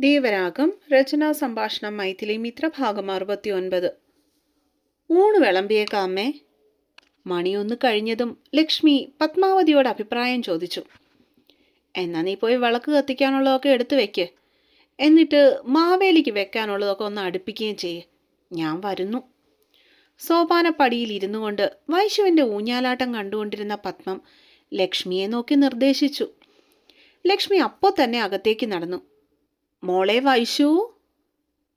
ദേവരാഗം രചനാ സംഭാഷണം മൈഥിലി മിത്ര ഭാഗം അറുപത്തി ഒൻപത് ഊണ് വിളമ്പിയേക്കാമേ. മണിയൊന്ന് കഴിഞ്ഞതും ലക്ഷ്മി പത്മാവതിയോട് അഭിപ്രായം ചോദിച്ചു. എന്നാ നീ പോയി വിളക്ക് കത്തിക്കാനുള്ളതൊക്കെ എടുത്തു വെക്ക്. എന്നിട്ട് മാവേലിക്ക് വെക്കാനുള്ളതൊക്കെ ഒന്ന് അടുപ്പിക്കുകയും ചെയ്യ്. ഞാൻ വരുന്നു. സോപാനപ്പടിയിൽ ഇരുന്നു കൊണ്ട് വൈശുവിന്റെ ഊഞ്ഞാലാട്ടം കണ്ടുകൊണ്ടിരുന്ന പത്മം ലക്ഷ്മിയെ നോക്കി നിർദ്ദേശിച്ചു. ലക്ഷ്മി അപ്പോൾ തന്നെ അകത്തേക്ക് നടന്നു. മോളെ വൈശു.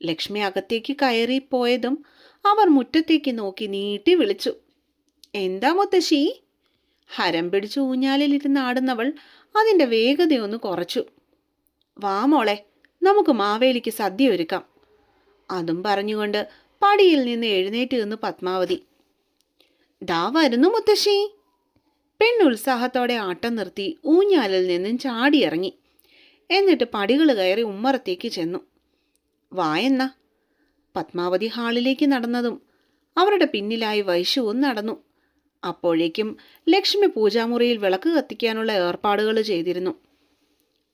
ലക്ഷ്മി അകത്തേക്ക് കയറി പോയതും അവർ മുറ്റത്തേക്ക് നോക്കി നീട്ടി വിളിച്ചു. എന്താ മുത്തശ്ശി? ഹരം പിടിച്ച് ഊഞ്ഞാലിലിരുന്ന് ആടുന്നവൾ അതിന്റെ വേഗതയൊന്ന് കുറച്ചു. വാ മോളെ നമുക്ക് മാവേലിക്ക് സദ്യ ഒരുക്കാം. അതും പറഞ്ഞുകൊണ്ട് പടിയിൽ നിന്ന് എഴുന്നേറ്റ് നിന്ന് പത്മാവതി. ദാ വരുന്നു മുത്തശ്ശി. പെണ്ണുത്സാഹത്തോടെ ആട്ടം നിർത്തി ഊഞ്ഞാലിൽ നിന്നും ചാടിയിറങ്ങി. എന്നിട്ട് പടികൾ കയറി ഉമ്മറത്തേക്ക് ചെന്നു. വായെന്ന? പത്മാവതി ഹാളിലേക്ക് നടന്നതും അവരുടെ പിന്നിലായി വൈശുവും നടന്നു. അപ്പോഴേക്കും ലക്ഷ്മി പൂജാമുറിയിൽ വിളക്ക് കത്തിക്കാനുള്ള ഏർപ്പാടുകൾ ചെയ്തിരുന്നു.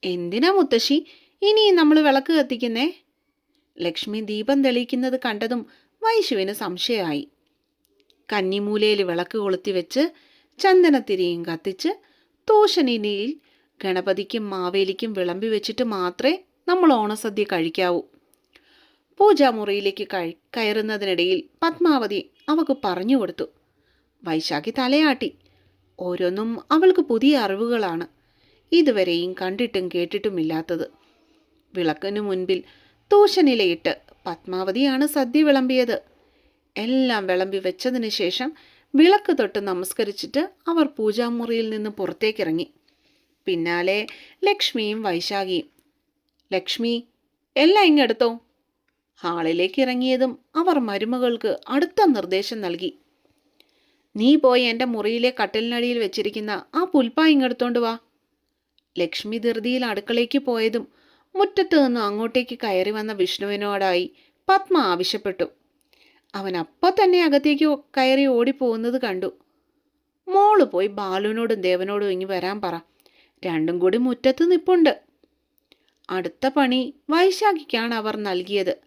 എന്തിനാ മുത്തശ്ശി? ഇനി നമ്മൾ വിളക്ക് കത്തിക്കുന്നേ? ലക്ഷ്മി ദീപം തെളിയിക്കുന്നത് കണ്ടതും വൈശുവിന് സംശയമായി. കന്നിമൂലയിൽ വിളക്ക് കൊളുത്തി വെച്ച് ചന്ദനത്തിരിയും കത്തിച്ച് തൂഷണിനിയിൽ ഗണപതിക്കും മാവേലിക്കും വിളമ്പി വെച്ചിട്ട് മാത്രമേ നമ്മൾ ഓണസദ്യ കഴിക്കാവൂ. പൂജാമുറിയിലേക്ക് കഴി കയറുന്നതിനിടയിൽ പത്മാവതി അവൾക്ക് പറഞ്ഞു കൊടുത്തു. വൈശാഖി തലയാട്ടി. ഓരോന്നും അവൾക്ക് പുതിയ അറിവുകളാണ്. ഇതുവരെയും കണ്ടിട്ടും കേട്ടിട്ടുമില്ലാത്തത് വിളക്കിനു മുൻപിൽ തൂശനിലയിട്ട് പത്മാവതിയാണ് സദ്യ വിളമ്പിയത്. എല്ലാം വിളമ്പി വെച്ചതിന് ശേഷം വിളക്ക് തൊട്ട് നമസ്കരിച്ചിട്ട് അവർ പൂജാമുറിയിൽ നിന്ന് പുറത്തേക്കിറങ്ങി. പിന്നാലെ ലക്ഷ്മിയും വൈശാഖിയും. ലക്ഷ്മി എല്ലാം ഇങ്ങെടുത്തോ ഹാളിലേക്ക് ഇറങ്ങിയതും അവർ മരുമകൾക്ക് അടുത്ത നിർദ്ദേശം നൽകി. നീ പോയി എന്റെ മുറിയിലെ കട്ടിലിനടിയിൽ വെച്ചിരിക്കുന്ന ആ പുൽപ്പ ഇങ്ങെടുത്തോണ്ട് വാ. ലക്ഷ്മി ധൃതിയിൽ അടുക്കളയ്ക്ക് പോയതും മുറ്റത്ത് നിന്ന് അങ്ങോട്ടേക്ക് കയറി വന്ന വിഷ്ണുവിനോടായി പത്മ ആവശ്യപ്പെട്ടു. അവൻ അപ്പോൾ തന്നെ അകത്തേക്ക് കയറി ഓടിപ്പോകുന്നത് കണ്ടു. മോൾ പോയി ബാലുവിനോടും ദേവനോടും ഇങ്ങി വരാൻ പറ. രണ്ടും കൂടി മുറ്റത്ത് നിപ്പുണ്ട്. അടുത്ത പണി വൈശാഖിക്കാണ് അവർ നൽകിയത്.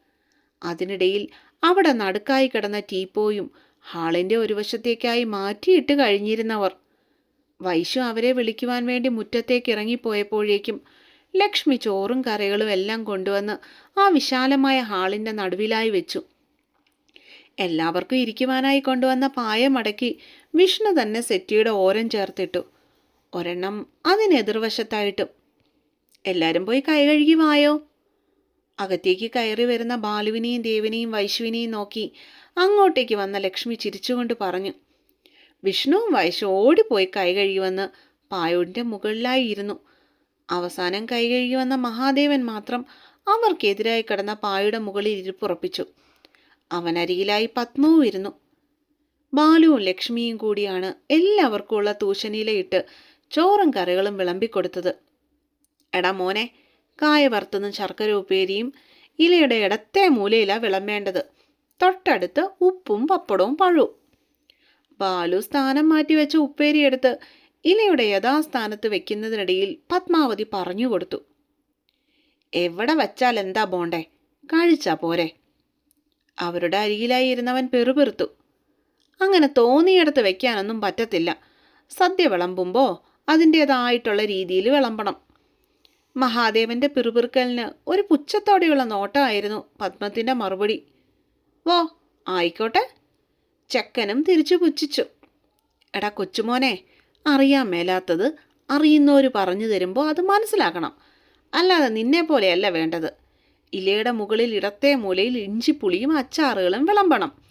അതിനിടയിൽ അവിടെ നടുക്കായി കിടന്ന ടീപ്പോയും ഹാളിന്റെ ഒരു വശത്തേക്കായി മാറ്റിയിട്ട് കഴിഞ്ഞിരുന്നവർ. വൈശു അവരെ വിളിക്കുവാൻ വേണ്ടി മുറ്റത്തേക്ക് ഇറങ്ങിപ്പോയപ്പോഴേക്കും ലക്ഷ്മി ചോറും കറികളും എല്ലാം കൊണ്ടുവന്ന് ആ വിശാലമായ ഹാളിന്റെ നടുവിലായി വെച്ചു. എല്ലാവർക്കും ഇരിക്കുവാനായി കൊണ്ടുവന്ന പായ മടക്കി വിഷ്ണു തന്നെ സെറ്റിയുടെ ഓരം ചേർത്തിട്ടു. ഒരെണ്ണം അതിനെതിർവശത്തായിട്ടും എല്ലാവരും പോയി കൈ കഴുകി വായോ? അകത്തേക്ക് കയറി വരുന്ന ബാലുവിനെയും ദേവനെയും വൈശുവിനെയും നോക്കി അങ്ങോട്ടേക്ക് വന്ന ലക്ഷ്മി ചിരിച്ചുകൊണ്ട് പറഞ്ഞു വിഷ്ണുവും വൈശു ഓടിപ്പോയി കൈ കഴുകി വന്ന് പായോടിന്റെ മുകളിലായി ഇരുന്നു അവസാനം കൈ കഴുകി വന്ന മഹാദേവൻ മാത്രം അവർക്കെതിരായി കിടന്ന പായുടെ മുകളിൽ ഇരിപ്പുറപ്പിച്ചു. അവനരികിലായി പത്മവും ഇരുന്നു. ബാലുവും ലക്ഷ്മിയും കൂടിയാണ് എല്ലാവർക്കുമുള്ള തൂശനിലയിട്ട് ചോറും കറികളും വിളമ്പിക്കൊടുത്തത്. എടാ മോനെ കായ വറുത്തതും ശർക്കര ഉപ്പേരിയും ഇലയുടെ ഇടത്തെ മൂലയില വിളമ്പേണ്ടത്. തൊട്ടടുത്ത് ഉപ്പും പപ്പടവും പഴവും ബാലു സ്ഥാനം മാറ്റി വെച്ച ഉപ്പേരി എടുത്ത് ഇലയുടെ യഥാസ്ഥാനത്ത് വെക്കുന്നതിനിടയിൽ പത്മാവതി പറഞ്ഞു കൊടുത്തു. എവിടെ വച്ചാൽ എന്താ പോണ്ടേ കഴിച്ചാ പോരെ. അവരുടെ അരികിലായി ഇരുന്നവൻ പെറുപെറുത്തു. അങ്ങനെ തോന്നിയിടത്ത് വെക്കാനൊന്നും പറ്റത്തില്ല. സദ്യ വിളമ്പുമ്പോൾ അതിന്റേതായിട്ടുള്ള രീതിയിൽ വിളമ്പണം. മഹാദേവന്റെ പിറുപിറുക്കലിന് ഒരു പുച്ഛത്തോടെയുള്ള നോട്ടമായിരുന്നു പത്മത്തിന്റെ മറുപടി. വോ ആയിക്കോട്ടെ. ചെക്കനും തിരിച്ചു പുച്ഛിച്ചു. എടാ കൊച്ചുമോനെ അറിയാൻ മേലാത്തത് അറിയുന്നവർ പറഞ്ഞു തരുമ്പോൾ അത് മനസ്സിലാക്കണം. അല്ലാതെ നിന്നെ പോലെയല്ല വേണ്ടത്. ഇലയുടെ മുകളിൽ ഇടത്തെ മൂലയിൽ ഇഞ്ചിപ്പുളിയും അച്ചാറുകളും വിളമ്പണം.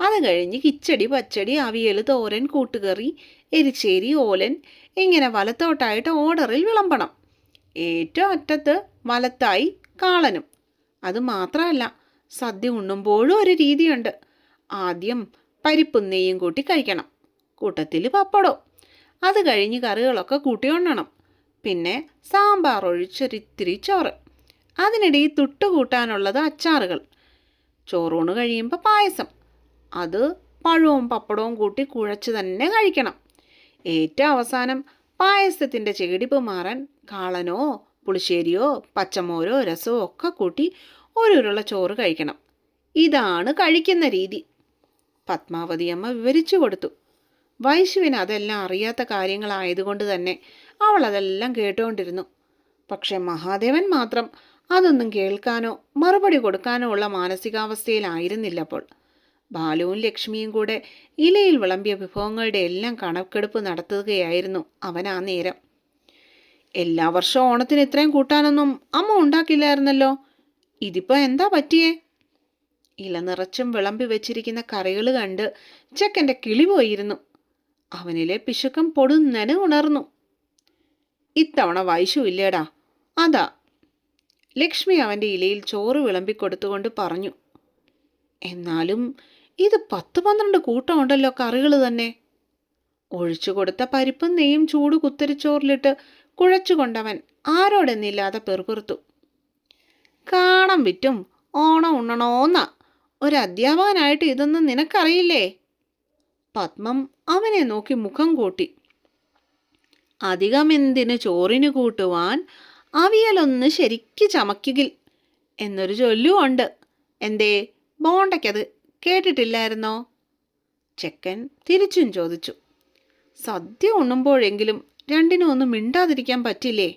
അത് കഴിഞ്ഞ് കിച്ചടി പച്ചടി അവിയൽ തോരൻ കൂട്ടുകറി എരിച്ചേരി ഓലൻ ഇങ്ങനെ വലത്തോട്ടായിട്ട് ഓർഡറിൽ വിളമ്പണം. ഏറ്റവും അറ്റത്ത് വലത്തായി കാളനും. അത് മാത്രമല്ല സദ്യ ഉണ്ണുമ്പോഴും ഒരു രീതിയുണ്ട്. ആദ്യം പരിപ്പും നെയ്യും കൂട്ടി കഴിക്കണം. കൂട്ടത്തിൽ പപ്പടോ അത് കഴിഞ്ഞ് കറികളൊക്കെ കൂട്ടി ഉണ്ണണം. പിന്നെ സാമ്പാർ ഒഴിച്ചൊരിത്തിരി ചോറ്. അതിനിടയിൽ തുട്ട് കൂട്ടാനുള്ളത് അച്ചാറുകൾ. ചോറൂണ് കഴിയുമ്പോൾ പായസം. അത് പഴവും പപ്പടവും കൂട്ടി കുഴച്ച് തന്നെ കഴിക്കണം. ഏറ്റവും അവസാനം പായസത്തിന്റെ ചെകിടിപ്പ് മാറാൻ കാളനോ പുളിശ്ശേരിയോ പച്ചമോരോ രസമോ ഒക്കെ കൂട്ടി ഓരോരുള്ള ചോറ് കഴിക്കണം. ഇതാണ് കഴിക്കുന്ന രീതി. പത്മാവതി അമ്മ വിവരിച്ചു കൊടുത്തു. വൈശുവിന് അതെല്ലാം അറിയാത്ത കാര്യങ്ങളായതുകൊണ്ട് തന്നെ അവൾ അതെല്ലാം കേട്ടുകൊണ്ടിരുന്നു. പക്ഷെ മഹാദേവൻ മാത്രം അതൊന്നും കേൾക്കാനോ മറുപടി കൊടുക്കാനോ ഉള്ള മാനസികാവസ്ഥയിലായിരുന്നില്ല അപ്പോൾ. ബാലുവും ലക്ഷ്മിയും കൂടെ ഇലയിൽ വിളമ്പിയ വിഭവങ്ങളുടെ എല്ലാം കണക്കെടുപ്പ് നടത്തുകയായിരുന്നു അവൻ ആ നേരം. എല്ലാ വർഷവും ഓണത്തിന് ഇത്രയും കൂട്ടാനൊന്നും അമ്മ ഉണ്ടാക്കില്ലായിരുന്നല്ലോ. ഇതിപ്പോൾ എന്താ പറ്റിയേ? ഇല നിറച്ചും വിളമ്പി വെച്ചിരിക്കുന്ന കറികൾ കണ്ട് ചെക്കന്റെ കിളി പോയിരുന്നു. അവനിലെ പിശുക്കം പൊടുന്നനെ ഉണർന്നു. ഇത്തവണ വൈശു ഇല്ലേടാ. അതാ. ലക്ഷ്മി അവന്റെ ഇലയിൽ ചോറ് വിളമ്പിക്കൊടുത്തുകൊണ്ട് പറഞ്ഞു. എന്നാലും ഇത് പത്ത് പന്ത്രണ്ട് കൂട്ടം ഉണ്ടല്ലോ കറികൾ തന്നെ. ഒഴിച്ചു കൊടുത്ത പരിപ്പും നെയ്യും ചൂട് കുത്തരിച്ചോറിലിട്ട് കുഴച്ചുകൊണ്ടവൻ ആരോടെന്നില്ലാതെ പെറുപിറുത്തു. കാണം വിറ്റും ഓണം ഉണ്ണണോന്നാ. ഒരു അധ്യാപകനായിട്ട് ഇതൊന്നും നിനക്കറിയില്ലേ? പത്മം അവനെ നോക്കി മുഖം കൂട്ടി. അധികമെന്തിന് ചോറിന് കൂട്ടുവാൻ അവിയലൊന്ന് ശരിക്ക് ചമക്കുകിൽ എന്നൊരു ചൊല്ലുമുണ്ട്. എന്തേ? ബോണ്ടയ്ക്കത്. കേട്ടിട്ടില്ലായിരുന്നോ? ചെക്കൻ തിരിച്ചും ചോദിച്ചു. സദ്യ ഉണ്ണുമ്പോഴെങ്കിലും രണ്ടിനും ഒന്നും മിണ്ടാതിരിക്കാൻ പറ്റില്ലേ?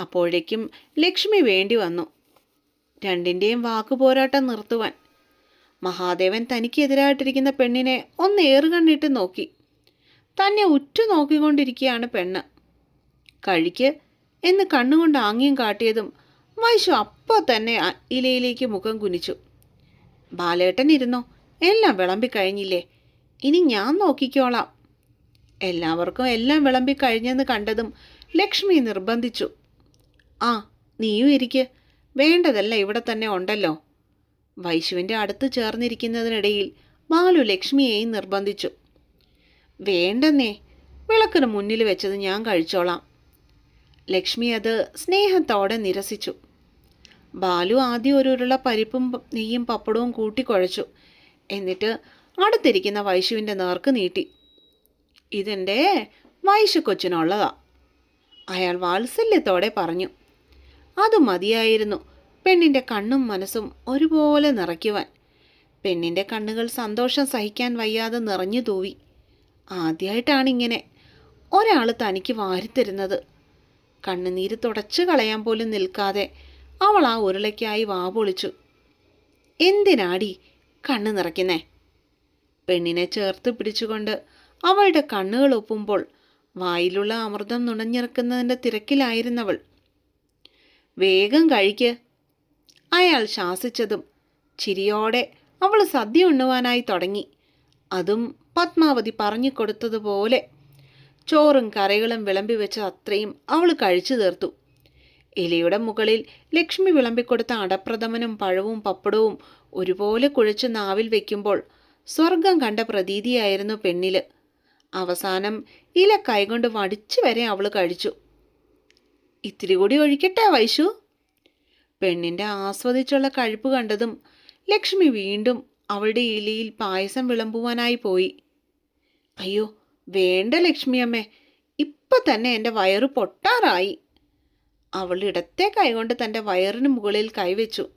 അപ്പോഴേക്കും ലക്ഷ്മി വേണ്ടി വന്നു. രണ്ടിന്റെയും വാക്കുപോരാട്ടം നിർത്തുവാൻ. മഹാദേവൻ തനിക്കെതിരായിട്ടിരിക്കുന്ന പെണ്ണിനെ ഒന്ന് ഏറുകണ്ണിട്ട് നോക്കി. തന്നെ ഉറ്റു നോക്കിക്കൊണ്ടിരിക്കുകയാണ് പെണ്ണ്. കഴിക്ക് എന്ന് കണ്ണുകൊണ്ട് ആംഗ്യം കാട്ടിയതും വൈശു അപ്പോൾ തന്നെ ഇലയിലേക്ക് മുഖം കുനിച്ചു. ബാലേട്ടൻ ഇരുന്നോ. എല്ലാം വിളമ്പിക്കഴിഞ്ഞില്ലേ ഇനി ഞാൻ നോക്കിക്കോളാം. എല്ലാവർക്കും എല്ലാം വിളമ്പിക്കഴിഞ്ഞെന്ന് കണ്ടതും ലക്ഷ്മി നിർബന്ധിച്ചു. ആ നീയും ഇരിക്ക്. വേണ്ടതല്ല ഇവിടെ തന്നെ ഉണ്ടല്ലോ. വൈശുവിന്റെ അടുത്ത് ചേർന്നിരിക്കുന്നതിനിടയിൽ ബാലു ലക്ഷ്മിയെയും നിർബന്ധിച്ചു. വേണ്ടെന്നേ വിളക്കിന് മുന്നിൽ വെച്ചത് ഞാൻ കഴിച്ചോളാം. ലക്ഷ്മി അത് സ്നേഹത്തോടെ നിരസിച്ചു. ബാലു ആദ്യം ഒരു ഉരുള പരിപ്പും നെയ്യും പപ്പടവും കൂട്ടിക്കുഴച്ചു എന്നിട്ട് അടുത്തിരിക്കുന്ന വൈശുവിന്റെ നേർക്ക് നീട്ടി. ഇതെന്റെ വൈശു കൊച്ചിനുള്ളതാ അയാൾ വാത്സല്യത്തോടെ പറഞ്ഞു. അത് മതിയായിരുന്നു. പെണ്ണിന്റെ കണ്ണും മനസ്സും ഒരുപോലെ നിറയ്ക്കുവാൻ. പെണ്ണിന്റെ കണ്ണുകൾ സന്തോഷം സഹിക്കാൻ വയ്യാതെ നിറഞ്ഞു തൂവി. ആദ്യമായിട്ടാണിങ്ങനെ ഒരാൾ തനിക്ക് വാരിത്തരുന്നത്. കണ്ണുനീര് തുടച്ചു കളയാൻ പോലും നിൽക്കാതെ അവൾ ആ ഉരുളയ്ക്കായി വാപൊളിച്ചു എന്തിനാടി കണ്ണു നിറയ്ക്കുന്നേ? പെണ്ണിനെ ചേർത്ത് പിടിച്ചുകൊണ്ട് അവളുടെ കണ്ണുകൾ ഒപ്പുമ്പോൾ വായിലുള്ള അമൃതം നുണഞ്ഞിറക്കുന്നതിന്റെ തിരക്കിലായിരുന്നവൾ. വേഗം കഴിക്ക്. അയാൾ ശാസിച്ചതും ചിരിയോടെ അവൾ സദ്യ ഉണ്ണുവാനായി തുടങ്ങി. അതും പത്മാവതി പറഞ്ഞു കൊടുത്തതുപോലെ ചോറും കറികളും വിളമ്പി വെച്ച അത്രയും അവൾ കഴിച്ചു തീർത്തു. ഇലയുടെ മുകളിൽ ലക്ഷ്മി വിളമ്പിക്കൊടുത്ത അടപ്രഥമനും പഴവും പപ്പടവും ഒരുപോലെ കുഴച്ച് നാവിൽ വെക്കുമ്പോൾ സ്വർഗം കണ്ട പ്രതീതിയായിരുന്നു പെണ്ണിൽ. അവസാനം ഇല കൈകൊണ്ട് വടിച്ചു വരെ അവൾ കഴിച്ചു. ഇത്തിരി കൂടി ഒഴിക്കട്ടെ വൈശു. പെണ്ണിന്റെ ആസ്വദിച്ചുള്ള കഴിപ്പ് കണ്ടതും ലക്ഷ്മി വീണ്ടും അവളുടെ ഇലയിൽ പായസം വിളമ്പുവാനായി പോയി. അയ്യോ വേണ്ട ലക്ഷ്മിയമ്മേ ഇപ്പൊ തന്നെ എന്റെ വയറ് പൊട്ടാറായി. അവൾ ഇടത്തെ കൈകൊണ്ട് തന്റെ വയറിന് മുകളിൽ കൈവച്ചു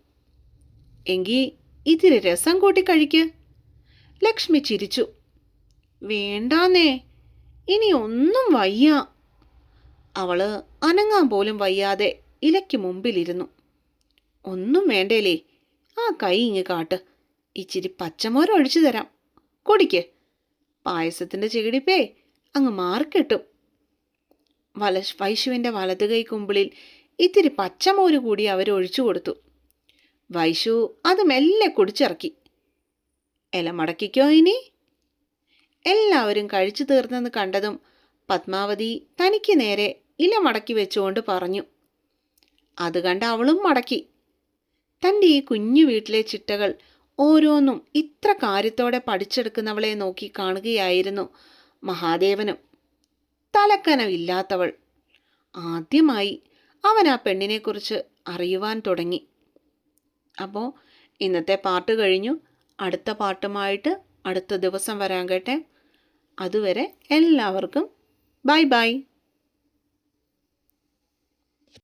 എങ്കിൽ ഇതിരി രസം കൂട്ടി കഴിക്ക്. ലക്ഷ്മി ചിരിച്ചു. വേണ്ടാന്നേ ഇനി ഒന്നും വയ്യ. അവൾ അനങ്ങാൻ പോലും വയ്യാതെ ഇലയ്ക്ക് മുമ്പിലിരുന്നു. ഒന്നും വേണ്ടേലേ ആ കൈ ഇങ്ങ് കാട്ട്. ഇച്ചിരി പച്ചമോരം ഒഴിച്ചു തരാം. കുടിക്ക്. പായസത്തിന്റെ ചെകിടിപ്പേ അങ്ങ് മാറിക്കിട്ടും വല വൈശുവിന്റെ വലതുകൈ കുമ്പിളിൽ ഇത്തിരി പച്ചമോര് കൂടി അവർ ഒഴിച്ചു കൊടുത്തു. വൈശു അത് മെല്ലെ കുടിച്ചിറക്കി. ഇല മടക്കിക്കോ ഇനി? എല്ലാവരും കഴിച്ചു തീർന്നെന്ന് കണ്ടതും പത്മാവതി തനിക്ക് നേരെ ഇല മടക്കി വെച്ചുകൊണ്ട് പറഞ്ഞു. അത് കണ്ട് അവളും മടക്കി. തന്റെ ഈ കുഞ്ഞു വീട്ടിലെ ചിട്ടകൾ ഓരോന്നും ഇത്ര കാര്യത്തോടെ പഠിച്ചെടുക്കുന്നവളെ നോക്കി കാണുകയായിരുന്നു മഹാദേവനും. തലക്കനമില്ലാത്തവൾ ആദ്യമായി അവൻ ആ പെണ്ണിനെക്കുറിച്ച് അറിയുവാൻ തുടങ്ങി. അപ്പോൾ ഇന്നത്തെ പാട്ട് കഴിഞ്ഞു. അടുത്ത പാട്ടുമായിട്ട് അടുത്ത ദിവസം വരാൻ കേട്ടെ. അതുവരെ എല്ലാവർക്കും ബൈ ബൈ.